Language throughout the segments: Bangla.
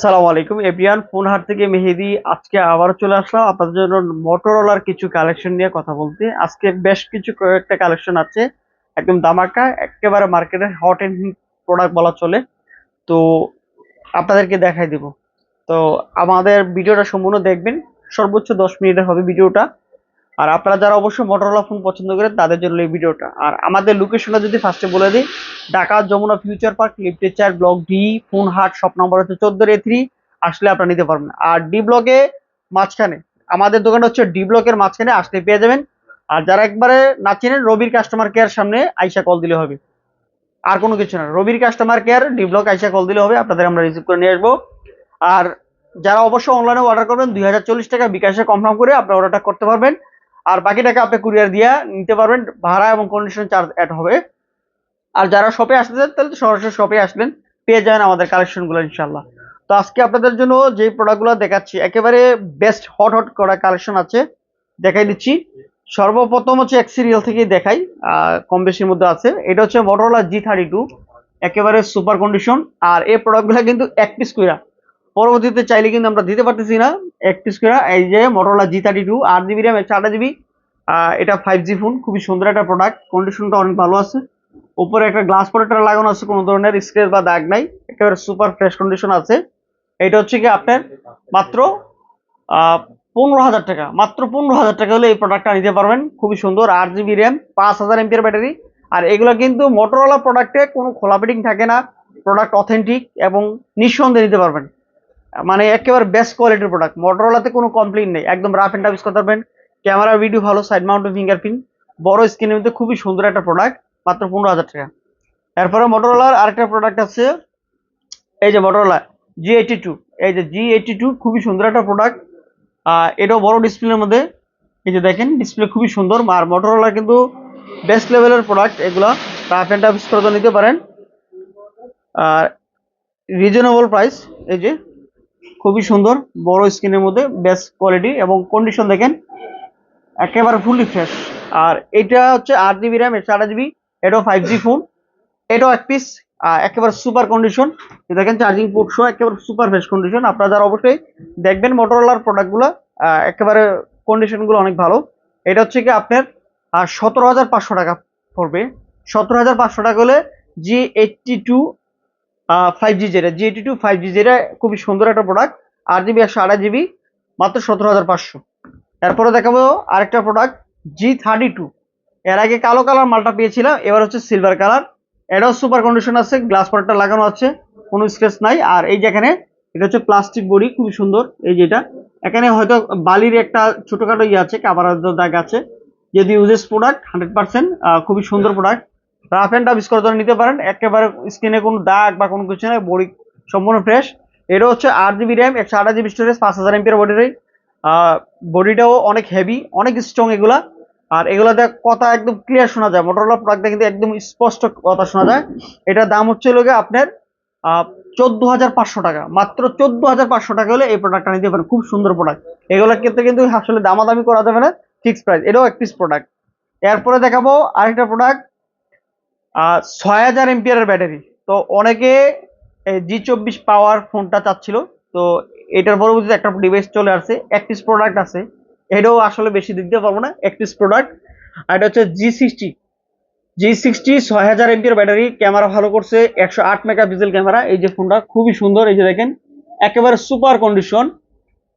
আসসালামু আলাইকুম এভিয়ান ফোন হাট থেকে মেহেদি আজকে আবার চলে আসলাম। আপনাদের জন্য মোটরওয়ালার কিছু কালেকশন নিয়ে কথা বলতে। আজকে বেশ কিছু কয়েকটা কালেকশন আছে, একদম দামাকা একেবারে মার্কেটে হট এন্ড প্রোডাক্ট বলা চলে। তো আপনাদেরকে দেখাই দিব। তো আমাদের ভিডিওটা সম্পূর্ণ দেখবেন। সর্বোচ্চ দশ মিনিটের হবে ভিডিওটা। আর আপনারা যারা অবশ্যই মোটরোলা ফোন পছন্দ করেন, তাদের জন্য এই ভিডিওটা। আর আমাদের লোকেশনটা যদি ফার্স্টে বলে দিই, ঢাকা যমুনা ফিউচার পার্ক লিফটের চার ব্লক ডি ফোন হাট শপ নম্বর হচ্ছে চোদ্দ এ থ্রি আসলে আপনারা নিতে পারবেন আর ডি ব্লকে মাঝখানে, আমাদের দোকানটা হচ্ছে ডি ব্লকের মাঝখানে আসলে পেয়ে যাবেন। আর যারা একবারে না চেনেন, রবির কাস্টমার কেয়ার সামনে আইসা কল দিলে হবে। আর কোনো কিছু না, রবির কাস্টমার কেয়ার ডি ব্লক আইসা কল দিলে হবে, আপনাদের আমরা রিসিভ করে নিয়ে আসব। আর যারা অবশ্যই অনলাইনে অর্ডার করবেন, দুই হাজার চল্লিশ টাকা বিকাশে কনফার্ম করে আপনারা অর্ডারটা করতে পারবেন। আর বাকি টাকা আপনি কুরিয়ার দিয়ে নিতে পারবেন, ভাড়া এবং কন্ডিশন চার্জ অ্যাড হবে। আর যারা শপে আসতে চান, তাহলে সরাসরি শপে আসলেন পেয়ে যাবেন আমাদের কালেকশনগুলো ইনশাল্লাহ তো আজকে আপনাদের জন্য যে প্রোডাক্টগুলো দেখাচ্ছি, একেবারে বেস্ট হট হট করা কালেকশন আছে, দেখাই দিচ্ছি। সর্বপ্রথম হচ্ছে এক সিরিয়াল থেকেই দেখাই কম বেশির মধ্যে আছে। এটা হচ্ছে মটোরোলা জি থার্টি টু একেবারে সুপার কন্ডিশন আর এই প্রোডাক্টগুলো কিন্তু এক পিস কইরা পরবর্তীতে চাইলে কিন্তু আমরা দিতে পারতেছি না। এক পিস এই যে মটোরোলা জি থার্টি টু আট জিবি র্যাম একশো আঠাশ জিবি এটা ফাইভ জি ফোন খুবই সুন্দর একটা প্রোডাক্ট কন্ডিশনটা অনেক ভালো আছে। উপরে একটা গ্লাস প্রোটেক্টর লাগানো আছে, কোনো ধরনের স্ক্রেচ বা দাগ নাই। একেবারে সুপার ফ্রেশ কন্ডিশন আছে। এটা হচ্ছে কি আপনার মাত্র পনেরো হাজার টাকা। মাত্র পনেরো হাজার টাকা হলে এই প্রোডাক্টটা নিতে পারবেন। খুবই সুন্দর, আট জিবি র্যাম পাঁচ হাজার এমপিয়ার ব্যাটারি আর এগুলো কিন্তু মোটরওয়ালা প্রোডাক্টে কোনো খোলা ফিটিং থাকে না। প্রোডাক্ট অথেন্টিক এবং নিঃসন্দেহে নিতে পারবেন। মানে একেবারে বেস্ট কোয়ালিটির প্রোডাক্ট মোটরওয়ালাতে কোনো কমপ্লেন নেই। একদম রাফ অ্যান্ড টাফ ইউজ করতে পারবেন ক্যামেরা ভিডিও ভালো সাইড মাউন্টেন ফিঙ্গারপ্রিন্ট বড় স্ক্রিনের মধ্যে খুবই সুন্দর একটা প্রোডাক্ট মাত্র পনেরো হাজার টাকা। এরপরে মোটরোলার আরেকটা প্রোডাক্ট আছে, এই যে মোটরোলা জি এইটি টু এই যে জি এইটি টু খুবই সুন্দর একটা প্রোডাক্ট এটাও বড় ডিসপ্লের মধ্যে। এই যে দেখেন ডিসপ্লে খুবই সুন্দর। আর মোটরোলা কিন্তু বেস্ট লেভেলের প্রোডাক্ট এগুলা রাফ অ্যান্ড টাফ করে নিতে পারেন। আর রিজনেবল প্রাইস এই যে খুবই সুন্দর, বড় স্ক্রিনের মধ্যে বেস্ট কোয়ালিটি এবং কন্ডিশন দেখেন, একেবারে ফুললি ফ্রেশ আর এটা হচ্ছে আট জিবি র্যাম একশো আট জিবি এটাও ফাইভ জি ফোন এটাও এক পিস একেবারে সুপার কন্ডিশন দেখেন চার্জিং পোর্ট সহ একেবারে সুপার ফ্রেশ কন্ডিশন আপনারা যারা অবশ্যই দেখবেন মোটরোলার প্রোডাক্টগুলো একেবারে কন্ডিশনগুলো অনেক ভালো। এটা হচ্ছে কি আপনার সতেরো হাজার পাঁচশো টাকা পড়বে। সতেরো হাজার পাঁচশো টাকা হলে G eighty two five G যেটা G eighty two five G যেটা খুবই সুন্দর একটা প্রোডাক্ট আট জিবি একশো আঠাশ জিবি মাত্র সতেরো হাজার পাঁচশো। এরপরে দেখাবো আরেকটা প্রোডাক্ট জি থার্টি টু এর আগে কালো কালার মালটা পেয়েছিলাম, এবার হচ্ছে সিলভার কালার এটাও সুপার কন্ডিশন আছে গ্লাস পার্টটা লাগানো আছে, কোনো স্ক্রেচ নাই। আর এই যেখানে এটা হচ্ছে প্লাস্টিক বডি খুবই সুন্দর, এই যেটা এখানে হয়তো বালির একটা ছোটখাটো ইয়ে আছে কাবার দাগ আছে। যদি ইউজেস প্রোডাক্ট হান্ড্রেড পার্সেন্ট খুবই সুন্দর product rough and tough use করে নিতে পারেন। একেবারে স্কিনে কোনো দাগ বা কোনো কিছু নেই, বডি সম্পূর্ণ ফ্রেশ এটা হচ্ছে আট জিবি র্যাম একশো আঠাশ জিবি স্টোরেজ পাঁচ হাজার এমপির বডি বডিটাও অনেক হেভি অনেক স্ট্রং এগুলা। আর এগুলাতে কথা একদম ক্লিয়ার শোনা যায়। মোটরোলা প্রোডাক্টটা কিন্তু একদম স্পষ্ট কথা শোনা যায়। এটার দাম হচ্ছে লোকে আপনার চোদ্দ হাজার পাঁচশো টাকা। মাত্র চোদ্দ হাজার পাঁচশো টাকা হলে এই প্রোডাক্টটা নিতে পারেন। খুব সুন্দর প্রোডাক্ট এগুলোর ক্ষেত্রে কিন্তু আসলে দামাদামি করা যাবে না। ফিক্সড প্রাইস এটাও এক পিস প্রোডাক্ট এরপরে দেখাবো আরেকটা প্রোডাক্ট ছয় হাজার এমপিয়ারের ব্যাটারি। তো অনেকে জি চব্বিশ পাওয়ার ফোনটা চাচ্ছিল। তো এটার পরবর্তীতে একটা ডিভাইস চলে আসছে এক পিস প্রোডাক্ট আছে। এটাও আসলে বেশি দিতে পারব না এক পিস প্রোডাক্ট আর এটা হচ্ছে জি সিক্সটি জি সিক্সটি ছয় হাজার এমপিয়ার ব্যাটারি, ক্যামেরা ভালো করছে, একশো আট মেগা পিক্সেল ক্যামেরা। এই যে ফোনটা খুবই সুন্দর, এই যে দেখেন, একেবারে সুপার কন্ডিশন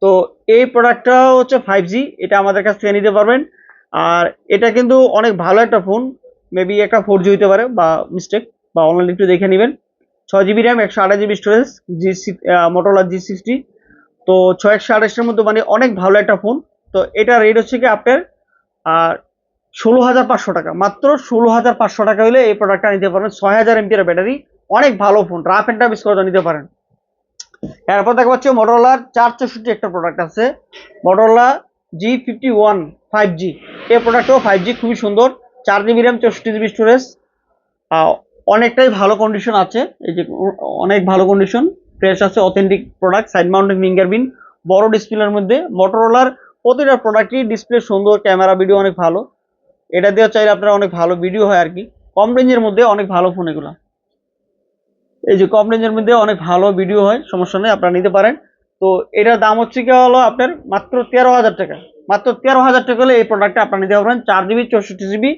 তো এই প্রোডাক্টটা হচ্ছে ফাইভ জি এটা আমাদের কাছ থেকে নিতে পারবেন। আর এটা কিন্তু অনেক ভালো একটা ফোন মেবি একটা ফোর হতে পারে বা মিস্টেক বা অনলাইন একটু দেখে নেবেন। ছয় জিবি র্যাম একশো আঠাশ GB storage G Motorola G sixty তো ছয় একশো আঠাশের মধ্যে মানে অনেক ভালো একটা ফোন তো এটা রেট হচ্ছে কি আপনার আর ষোলো হাজার পাঁচশো টাকা। মাত্র ষোলো হাজার পাঁচশো টাকা হলে এই প্রোডাক্টটা নিতে পারবেন। ছয় হাজার এমপির ব্যাটারি অনেক ভালো ফোন রাফ অ্যান্ড টাফ করে নিতে পারেন। এরপর দেখা পাচ্ছি মোটরোলার চার চৌষট্টি একটা প্রোডাক্ট আছে। Motorola G fifty one five G এই প্রোডাক্টও ফাইভ জি খুবই সুন্দর। চার জিবি র্যাম চৌষট্টি জিবি স্টোরেজ অনেকটাই ভালো কন্ডিশন আছে। এই যে, অনেক ভালো কন্ডিশন ফ্রেশ আছে authentic product side mountain fingerprint বড় ডিসপ্লের মধ্যে। মোটরোলার প্রতিটা প্রোডাক্টই ডিসপ্লে সুন্দর ক্যামেরা ভিডিও অনেক ভালো। এটা দিয়ে চাইলে আপনারা অনেক ভালো ভিডিও হয় আর কি। কম রেঞ্জের মধ্যে অনেক ভালো ফোন এগুলো। এই যে, কম রেঞ্জের মধ্যে অনেক ভালো ভিডিও হয়, সমস্যা নেই, আপনারা নিতে পারেন। তো এটার দাম হচ্ছে কি হলো আপনার মাত্র তেরো হাজার টাকা। মাত্র তেরো হাজার টাকা হলে এই প্রোডাক্টটা আপনারা নিতে পারবেন। চার জিবি চৌষট্টি জিবি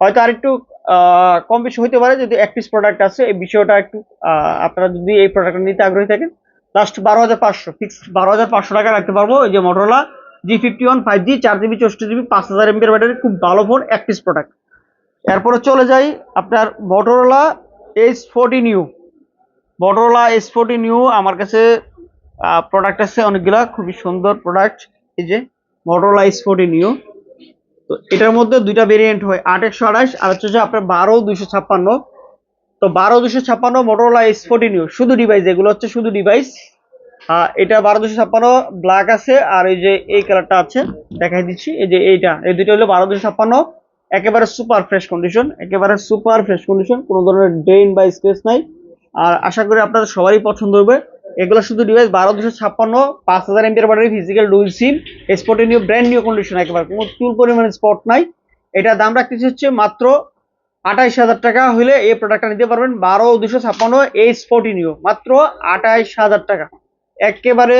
হয়তো আরেকটু আহ, কম বেশি হতে পারে যদি এক পিস প্রোডাক্ট আছে। এই বিষয়টা একটু আপনারা যদি এই প্রোডাক্টটা নিতে আগ্রহী থাকেন লাস্ট বারো হাজার পাঁচশো ফিক্স বারো হাজার পাঁচশো টাকা রাখতে পারব। এই যে Motorola G fifty one five G চার জিবি চৌষট্টি জিবি পাঁচ হাজার এমবির ব্যাটারি খুব ভালো ফোন এক পিস প্রোডাক্ট এরপরে চলে যাই আপনার Motorola H forty new Motorola H forty new আমার কাছে প্রোডাক্ট আছে অনেকগুলা খুবই সুন্দর প্রোডাক্ট এই যে মোটরোলা এইচ ফোরটি নিউ তো এটার মধ্যে দুইটা ভেরিয়েন্ট হয়, আট একশো আঠাশ আর হচ্ছে আপনার বারো দুইশো ছাপ্পান্ন। তো বারো দুশো ছাপ্পান্ন মোটরোলা এইচ ফোরটি নিউ শুধু ডিভাইস এগুলো হচ্ছে শুধু ডিভাইস এটা বারো দুশো ছাপ্পান্ন ব্ল্যাক আছে, আর এই যে এই কালারটা আছে, দেখাই দিচ্ছি, এই যে এইটা, এই দুটো হলো বারো দুশো ছাপ্পান্ন। একেবারে সুপার ফ্রেশ কন্ডিশন একেবারে সুপার ফ্রেশ কন্ডিশন কোনো ধরনের ড্রেন বা স্ক্রেচ নাই। আর আশা করি আপনাদের সবারই পছন্দ হবে। এগুলো শুধু ডিভাইস বারো দুশো ছাপ্পান্ন, পাঁচ হাজার এমপির ব্যাটারি ফিজিক্যাল ডুইল সিম স্পটে নিউ ব্র্যান্ড নিউ কন্ডিশন একেবারে। কোনো চুল পরিমাণে স্পট নাই। এটা দাম রাখতেছি হচ্ছে মাত্র আঠাইশ হাজার টাকা। হলে এই প্রোডাক্টটা নিতে পারবেন বারো দুশো ছাপ্পান্ন এইচ ফোরটি নিউ মাত্র আঠাইশ হাজার টাকা। একেবারে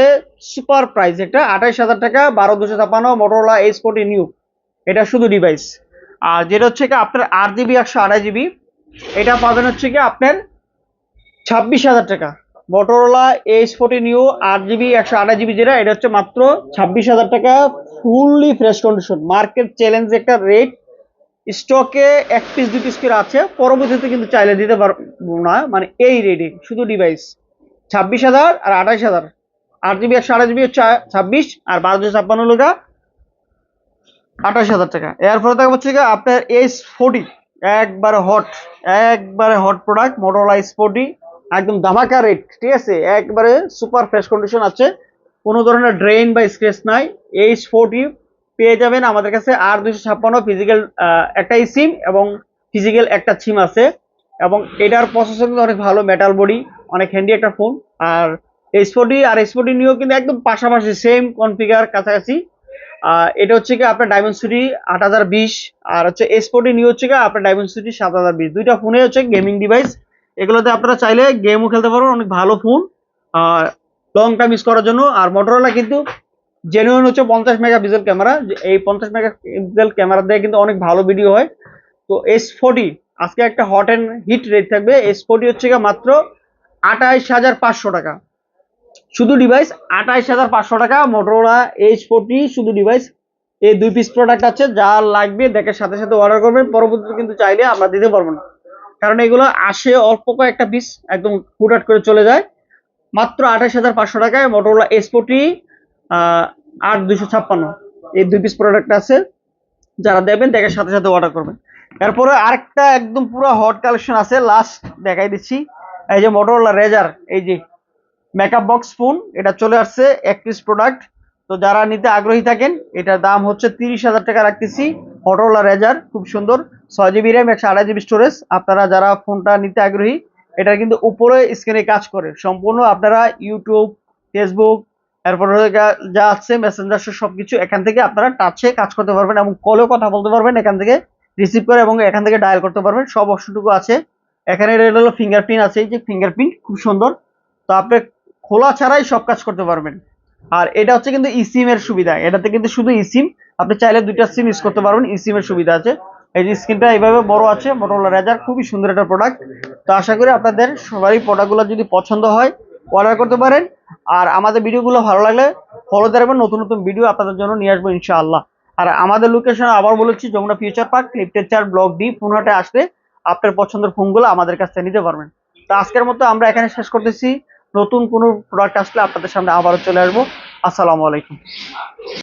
সুপার প্রাইস একটা, আঠাইশ হাজার টাকা, বারো দুশো ছাপ্পান্ন মোটরলা এইচ ফোরটি নিউ এটা শুধু ডিভাইস আর যেটা হচ্ছে কি, আপনার আট জিবি একশো আড়াই জিবি এটা পাবেন হচ্ছে কি আপনার ছাব্বিশ হাজার টাকা। মোটরোলা এইচ ফোর্টি নিউ আট জিবি একশো আঠাশ জিবি যেটা, এটা হচ্ছে মাত্র ছাব্বিশ হাজার টাকা fully fresh condition market challenge একটা রেট স্টকে এক পিস দুই পিস করে আছে। পরবর্তীতে কিন্তু চাইলে দিতে পারব না মানে এই রেটে শুধু ডিভাইস ছাব্বিশ হাজার আর আঠাশ হাজার। আট জিবি একশো আঠাশ জিবি হচ্ছে ছাব্বিশ, আর বারোশো ছাপ্পান্ন লোকা আঠাশ হাজার টাকা। এরপরে দেখা হচ্ছে কি আপনার এইচ ফোর্টি একবারে হট একবারে hot product Motorola H forty একদম ধামাকা রেট ঠিক আছে? একবারে সুপার ফ্রেশ কন্ডিশন আছে। কোনো ধরনের ড্রেন বা স্ক্রেচ নাই। এইচ ফোর্টি পেয়ে যাবেন আমাদের কাছে আর দুশো ছাপ্পান্ন ফিজিক্যাল একটাই সিম এবং ফিজিক্যাল একটা সিম আছে। এবং এটার প্রসেসর কিন্তু অনেক ভালো মেটাল বডি অনেক হ্যান্ডি একটা ফোন আর এইচ ফোর্টি আর এইচ ফোর্টি নিয়েও কিন্তু একদম পাশাপাশি সেম কনফিগার কাছাকাছি। এটা হচ্ছে কি আপনার ডায়মন্ড সিটি আট হাজার বিশ, আর হচ্ছে এস ফোর্টি নিউ হচ্ছে কি আপনার ডায়মন্ড সিটি সাত হাজার বিশ। দুইটা ফোনে হচ্ছে গেমিং ডিভাইস এগুলোতে আপনারা চাইলে গেমও খেলতে পারবেন, অনেক ভালো ফোন লং টাইম ইউজ করার জন্য। আর মোটরোলা কিন্তু জেনুইন হচ্ছে পঞ্চাশ মেগা পিক্সেল ক্যামেরা এই পঞ্চাশ মেগা পিক্সেল ক্যামেরা দিয়ে কিন্তু অনেক ভালো ভিডিও হয়। তো এস ফোর্টি আজকে একটা হট অ্যান্ড হিট রেট থাকবে। এস ফোর্টি হচ্ছে মাত্র আঠাইশ হাজার পাঁচশো টাকা। শুধু ডিভাইস আঠাইশ হাজার পাঁচশো টাকা। মোটরোলা এইচ ফোর্টি শুধু ডিভাইস এই দুই পিস প্রোডাক্ট আছে, যা লাগবে দেখে সাথে সাথে অর্ডার করবেন। পরবর্তীতে কিন্তু চাইলে আমরা দিতে পারব না। কারণ এগুলো আসে অল্প কয়েকটা পিস একদম ফুট করে চলে যায়। মাত্র আঠাশ হাজার পাঁচশো টাকায় মোটরোলা এস ফোর্টি আট দুশো ছাপ্পান্ন। এই দুই পিস প্রোডাক্ট আছে। যারা দেবেন দেখে সাথে সাথে অর্ডার করবেন। এরপরে আরেকটা একদম পুরো হট কালেকশন আছে। লাস্ট দেখাই দিচ্ছি। এই যে মোটরোলা রেজার এই যে মেকআপ বক্স ফোন এটা চলে আসছে এক পিস প্রোডাক্ট তো যারা নিতে আগ্রহী থাকেন, এটার দাম হচ্ছে তিরিশ হাজার টাকা রাখতেছি। মোটরোলা রেজার খুব সুন্দর। ছয় জিবি র্যাম একশো আড়াই জিবি স্টোরেজ আপনারা যারা ফোনটা নিতে আগ্রহী, এটা কিন্তু উপরে স্ক্রিনে কাজ করে। সম্পূর্ণ আপনারা ইউটিউব ফেসবুক এরপরে যা- আছে মেসেঞ্জার সবকিছু এখান থেকে আপনারা টাচে কাজ করতে পারবেন এবং কলেও কথা বলতে পারবেন এখান থেকে রিসিভ করে এবং এখান থেকে ডায়াল করতে পারবেন। সব অপশনটুকু আছে। এখানে হলো ফিঙ্গারপ্রিন্ট আছে। এই যে ফিঙ্গারপ্রিন্ট খুব সুন্দর। তো আপনি খোলা ছাড়াই সব কাজ করতে পারবেন। আর এটা হচ্ছে কিন্তু ইসিম এর সুবিধা। এটাতে কিন্তু শুধু ইসিম আপনি চাইলে দুইটা সিম ইউজ করতে পারবেন। ইসিম এর সুবিধা আছে। এই যে স্ক্রিনটা এইভাবে বড় আছে মোটরোলা রেজার খুবই সুন্দর একটা প্রোডাক্ট তো আশা করি আপনাদের সবারই প্রোডাক্টগুলো যদি পছন্দ হয় অর্ডার করতে পারেন। আর আমাদের ভিডিওগুলো ভালো লাগলে ফলো রাখবেন। নতুন নতুন ভিডিও আপনাদের জন্য নিয়ে আসব ইনশাআল্লাহ। আর আমাদের লোকেশন আবার বলেছি, যমুনা ফিউচার পার্ক লিফটেচার ব্লক ডি পুনহাটে আসলে আপনার পছন্দের ফোনগুলো আমাদের কাছ থেকে নিতে পারবেন। তো আজকের মতো আমরা এখানে শেষ করতেছি। নতুন কোনো প্রোডাক্ট আসলে আপনাদের সামনে আবারও চলে আসব। আসসালামু আলাইকুম।